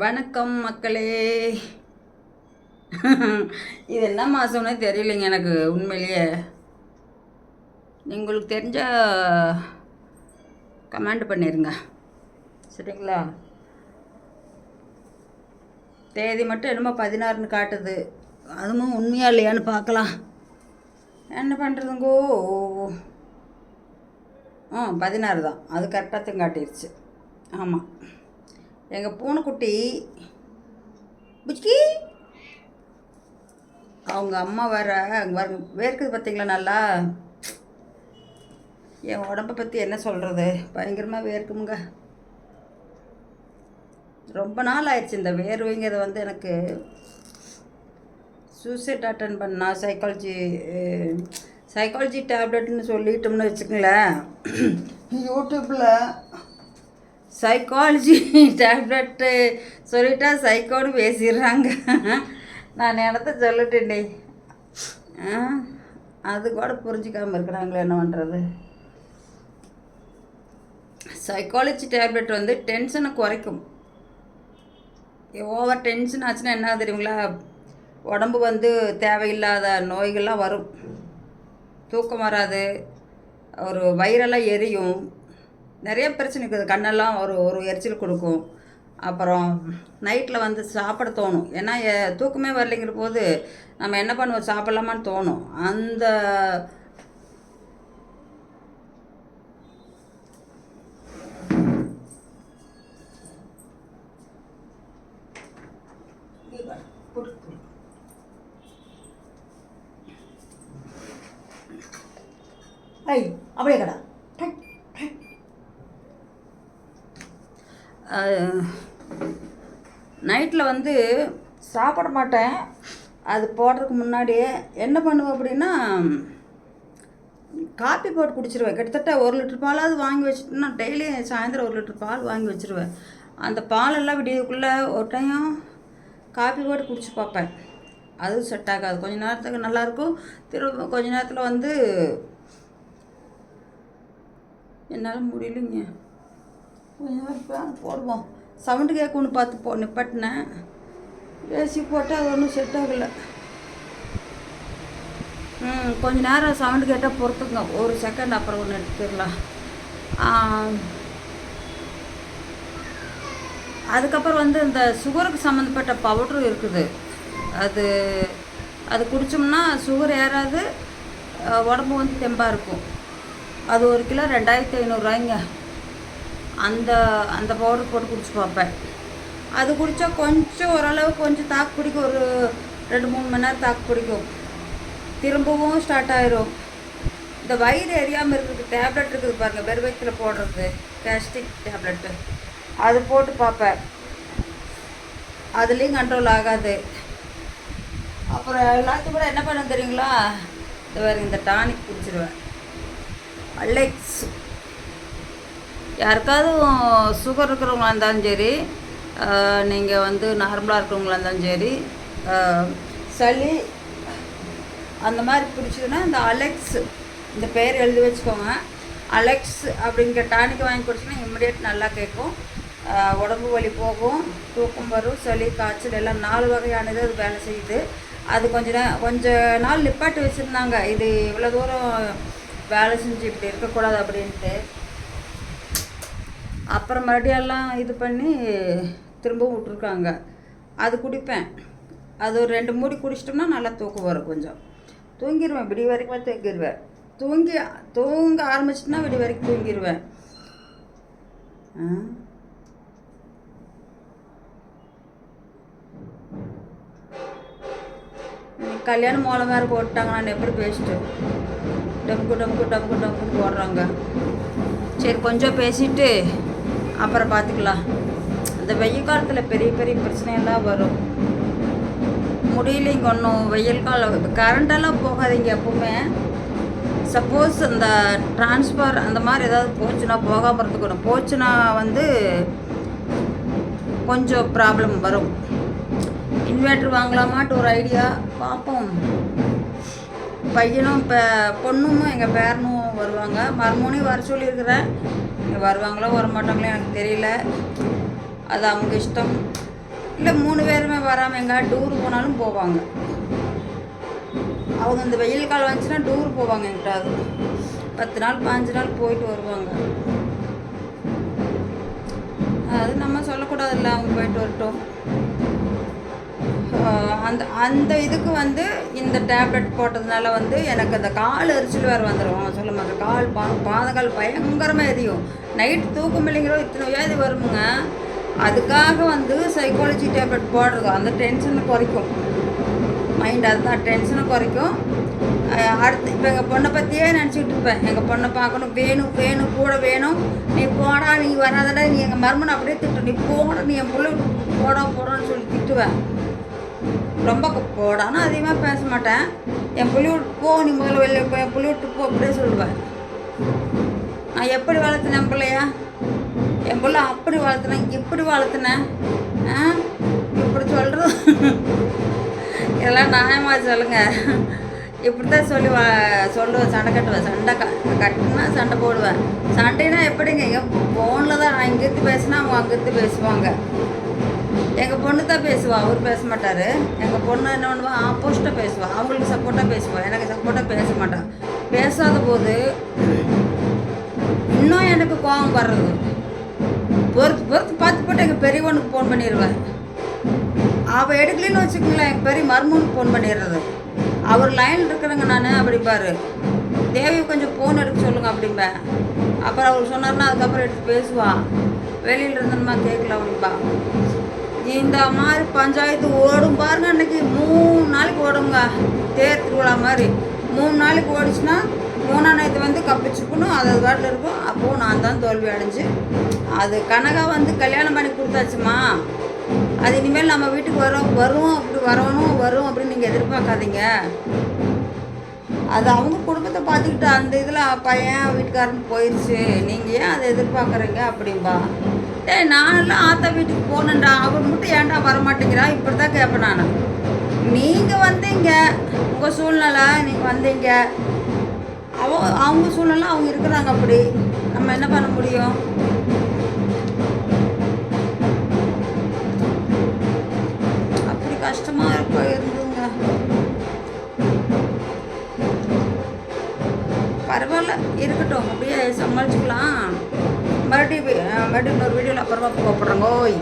வணக்கம் மக்களே. இது என்ன மாதம்னே தெரியலைங்க எனக்கு உண்மையிலேயே. உங்களுக்கு தெரிஞ்ச கமெண்ட் பண்ணிடுங்க சரிங்களா? தேதி மட்டும் என்னமோ பதினாறுன்னு காட்டுது. அதுவும் உண்மையா இல்லையான்னு பார்க்கலாம். என்ன பண்ணுறதுங்கோ ஆ பதினாறு தான். அது கரெக்டாக காட்டிடுச்சு ஆமாம் எங்கள் பூனைக்குட்டி புச்கி. அவங்க அம்மா வேற அங்கே வர வேர்க்குது பார்த்தீங்களா நல்லா? என் உடம்பை பற்றி என்ன சொல்கிறது பயங்கரமாக வேர்க்குமுங்க. ரொம்ப நாள் ஆயிடுச்சு இந்த வேர்வைங்கிறது வந்து எனக்கு சூசைட் அட்டன் பண்ணால் சைக்காலஜி சைக்காலஜி டேப்லெட்னு சொல்லிட்டோம்னு வச்சுக்கோங்களேன். யூடியூப்பில் சைக்காலஜி டேப்லெட்டு சொல்லிட்டா சைக்கோடு பேசிடுறாங்க. நான் இடத்த சொல்லிட்டேன்டே. அது கூட புரிஞ்சிக்காமல் இருக்கிறாங்களே என்ன பண்ணுறது சைக்காலஜி டேப்லெட் வந்து டென்ஷனை குறைக்கும். ஓவர் டென்ஷன் ஆச்சுன்னா என்ன தெரியுங்களா? உடம்பு வந்து தேவையில்லாத நோய்கள்லாம் வரும். தூக்கம் வராது. ஒரு வயிறெல்லாம் எரியும். நிறைய பிரச்சனை இருக்குது. கண்ணெல்லாம் ஒரு ஒரு எரிச்சல் கொடுக்கும். அப்புறம் நைட்டில் வந்து சாப்பிட தோணும். ஏன்னா தூக்கமே வரலைங்கிற போது நம்ம என்ன பண்ணுவோம்? சாப்பிட்லாமான்னு தோணும். அந்த ஐ அப்படியே கடா. நைட்டில் வந்து சாப்பிட மாட்டேன். அது போடுறதுக்கு முன்னாடியே என்ன பண்ணுவேன் அப்படின்னா காப்பி போட்டு குடிச்சிருவேன். கிட்டத்தட்ட ஒரு லிட்டர் பாலாவது வாங்கி வச்சுட்டுனா டெய்லி சாயந்தரம் ஒரு லிட்டர் பால் வாங்கி வச்சிருவேன். அந்த பாலெல்லாம் விடியக்குள்ளே ஒரு டைம் காப்பி போட்டு குடிச்சு பார்ப்பேன். அதுவும் செட் ஆகாது. கொஞ்ச நேரத்துக்கு நல்லாயிருக்கும். திரும்ப கொஞ்ச நேரத்தில் வந்து என்னால் முடியலைங்க. போடுவோம். சவுண்டு கேட்கும்னு பார்த்து போ நிப்பாட்டினேன் ஏசி போட்டால் அது ஒன்றும் செட் ஆகலை. ம் கொஞ்ச நேரம் சவுண்டு கேட்டால் பொறுத்துங்க. ஒரு செகண்ட் அப்புறம் ஒன்று எடுத்துக்கலாம் அதுக்கப்புறம் வந்து இந்த சுகருக்கு சம்மந்தப்பட்ட பவுடரும் இருக்குது. அது அது குடித்தோம்னா சுகர் ஏறாது உடம்பு வந்து தெம்பாக இருக்கும். அது ஒரு கிலோ ரெண்டாயிரத்தி ஐநூறுரூவாய்ங்க அந்த அந்த பவுடர் போட்டு குடிச்சு பார்ப்பேன். அது குடித்தா கொஞ்சம் ஓரளவு கொஞ்சம் தாக்கு பிடிக்கும். ஒரு ரெண்டு மூணு மணி நேரம் தாக்கு பிடிக்கும். திரும்பவும் ஸ்டார்ட் ஆயிரும். இந்த வயிறு எரியாமல் இருக்கிறதுக்கு டேப்லெட் இருக்குது பாருங்கள் வெறும் வயிற்றுல போடுறது. கேஸ்டிக் டேப்லெட்டு அது போட்டு பார்ப்பேன். அதுலேயும் கண்ட்ரோல் ஆகாது. அப்புறம் எல்லாத்தையும் கூட என்ன பண்ண தெரியுங்களா? இந்த வேறு இந்த டானிக் குடிச்சிருவேன். அலெக்ஸ் யாருக்காவது சுகர் இருக்கிறவங்களா இருந்தாலும் சரி நீங்கள் வந்து நார்மலாக இருக்கிறவங்களா இருந்தாலும் சரி சளி அந்த மாதிரி பிடிச்சதுன்னா இந்த அலெக்ஸ் இந்த பேர் எழுதி வச்சுக்கோங்க. அலெக்ஸ் அப்படிங்கிற டானிக் வாங்கி குடிச்சிங்கன்னா இம்மிடியட் நல்லா கேட்கும். உடம்பு வலி போகும் தூக்கம் வரும் சளி காய்ச்சல் எல்லாம் நாலு வகையானது அது வேலை செய்யுது. அது கொஞ்ச நேரம் கொஞ்ச நாள் நிப்பாட்டி வச்சுருந்தாங்க. இது இவ்வளோ தூரம் வேலை செஞ்சு இப்படி இருக்கக்கூடாது அப்படின்ட்டு. அப்புறம் மறுபடியும் எல்லாம் இது பண்ணி திரும்பவும் விட்ருக்காங்க அது குடிப்பேன். அது ஒரு ரெண்டு மூடி குடிச்சிட்டோம்னா நல்லா தூக்கம் வரும் கொஞ்சம். தூங்கிடுவேன் விடிய வரைக்கும் தூங்கிடுவேன் தூங்கி தூங்க ஆரம்பிச்சுன்னா விடிய வரைக்கும் தூங்கிடுவேன் கல்யாணம் மூலம் கல்யாண மோளம் வேறு போட்டாங்க நான் எப்படி பேசிட்டு? டம்கு டம்கு டம்கு டம்குன்னு போடுறாங்க. சரி கொஞ்சம் பேசிட்டு அப்புறம் பார்த்துக்கலாம் இந்த வெயில் காலத்தில் பெரிய பெரிய பிரச்சனையெல்லாம் வரும். முடியலைங்க ஒன்றும் வெயில் காலம். கரண்டெல்லாம் போகாதீங்க எப்பவுமே. சப்போஸ் அந்த டிரான்ஸ்ஃபார் அந்த மாதிரி ஏதாவது போச்சுன்னா போகாமல் இருந்துக்கணும். போச்சுன்னா வந்து கொஞ்சம் ப்ராப்ளம் வரும். இன்வெர்ட்ரு வாங்கலாமான்ட்டு ஒரு ஐடியா பார்ப்போம் பையனும் இப்போ பொண்ணும் எங்கள் பேரனும் வருவாங்க. மருமனையும் வர சொல்லியிருக்கிறேன். வருவாங்களோ வர மாட்டாங்களோ எனக்கு தெரியல. அது அவங்க இஷ்டம். இல்லை மூணு பேருமே வராமல் எங்கே டூர் போனாலும் போவாங்க. அவங்க இந்த வெயில் காலம் வந்துச்சுன்னா டூர் போவாங்க எங்கிட்டாவது பத்து நாள் பாஞ்சு நாள் போயிட்டு வருவாங்க. அது நம்ம சொல்லக்கூடாதுல்ல அவங்க போயிட்டு வரட்டும். அந்த அந்த இதுக்கு வந்து இந்த டேப்லெட் போட்டதுனால வந்து எனக்கு அந்த கால் எரிச்சல் வேறு வந்துடும் சொல்ல மாட்டேன். கால் பா பாதகால் பயங்கரமாக எரியும். நைட் தூக்கம் இல்லைங்கிறோ இத்தனை வியாதி வருமுங்க. அதுக்காக வந்து சைக்காலஜி டேப்லெட் போடுறது. அந்த டென்ஷனை குறைக்கும். மைண்ட் அதுதான் டென்ஷனை குறைக்கும். அடுத்து இப்போ எங்கள் பொண்ணை பற்றியே நினச்சிக்கிட்டு இருப்பேன். எங்கள் பொண்ணை பார்க்கணும். வேணும் வேணும் கூட வேணும். நீ போடா நீ வராதடா நீ எங்கள் மருமனை அப்படியே திட்டு. நீ போட நீ என் பிள்ளை போட போடான்னு சொல்லி திட்டுவேன். ரொம்ப க- போடான்னு அதிகமாக பேச மாட்டேன். என் புள்ளி விட்டு போ நீ முதல்ல வெளியே போ என் புள்ளி விட்டு போ அப்படியே சொல்லுவேன் நான் எப்படி வளர்த்தினேன் பிள்ளையா? என் பிள்ளை அப்படி வளர்த்துனேன் இப்படி வளர்த்துனேன் ஆ? இப்படி சொல்கிறது இதெல்லாம் நியாயமாக சொல்லுங்க. இப்படி தான் சொல்லி வா சொல்லுவேன் சண்டை கட்டுவேன் சண்டை க கட்டுனா சண்டை போடுவேன் சண்டைனா எப்படிங்க? ஃபோனில் தான் நான் இங்கேருந்து பேசினா அவங்க அங்கேருந்து பேசுவாங்க. எங்கள் பொண்ணு தான் பேசுவாள் அவர் பேச மாட்டார். எங்கள் பொண்ணு என்ன பண்ணுவா ஆப்போஸ்ட்டாக பேசுவாள் அவங்களுக்கு சப்போர்ட்டாக பேசுவாள் எனக்கு சப்போர்ட்டாக பேச மாட்டான் பேசாத போது இன்னும் எனக்கு கோபம் வர்றது. பொறுத்து பொறுத்து பார்த்து போட்டு எங்கள் பெரியவனுக்கு ஃபோன் பண்ணிடுவேன் அவள் எடுக்கலன்னு வச்சுக்கோங்களேன் எங்கள் பெரிய மருமனுக்கு ஃபோன் பண்ணிடுறது. அவர் லைனில் இருக்கிறேங்க நான் அப்படிம்பாரு தேவி கொஞ்சம் ஃபோன் எடுக்க சொல்லுங்க அப்படிம்பேன் அப்புறம் அவர் சொன்னார்னா அதுக்கப்புறம் எடுத்து பேசுவா. வெளியில் இருந்தோம்மா கேட்கல அப்படிம்பா. இந்த மாதிரி பஞ்சாயத்து ஓடும் பாருங்க அன்னைக்கு மூணு நாளைக்கு ஓடுங்க. தேர் திருவிழா மாதிரி. மூணு நாளைக்கு ஓடிச்சுன்னா மூணாம் நேரத்து வந்து கப்பிச்சுக்கணும் அது அது பாட்டில் இருக்கும். அப்போது நான் தான் தோல்வி அடைஞ்சு அது கனகா வந்து கல்யாணம் பண்ணி கொடுத்தாச்சுமா. அது இனிமேல் நம்ம வீட்டுக்கு வரோம் வரும் அப்படி வரணும் வரும் அப்படின்னு நீங்கள் எதிர்பார்க்காதீங்க. அது அவங்க குடும்பத்தை பார்த்துக்கிட்டு அந்த இதில் பையன் வீட்டுக்காரன் போயிடுச்சு நீங்கள் ஏன் அதை எதிர்பார்க்குறீங்க அப்படிம்பா? ஏ நானெல்லாம் ஆத்தா வீட்டுக்கு போகணுண்டா அவர் மட்டும் ஏன்டா வரமாட்டேங்கிறா? இப்படி தான் கேட்பேன் நான். நீங்கள் வந்தீங்க. உங்கள் சூழ்நிலை நீங்கள் வந்தீங்க. அவ அவங்க சூழ்நிலை அவங்க இருக்கிறாங்க அப்படி. நம்ம என்ன பண்ண முடியும்? அப்படி கஷ்டமாக இருக்கும் இருந்துங்க. பரவாயில்ல. இருக்கட்டும். அப்படியே சமாளிச்சுக்கலாம். மறுபடியும் மறுபடியும் இன்னொரு வீடியோவில் அப்புறமா கூப்பிட்றேங்க ஓய்.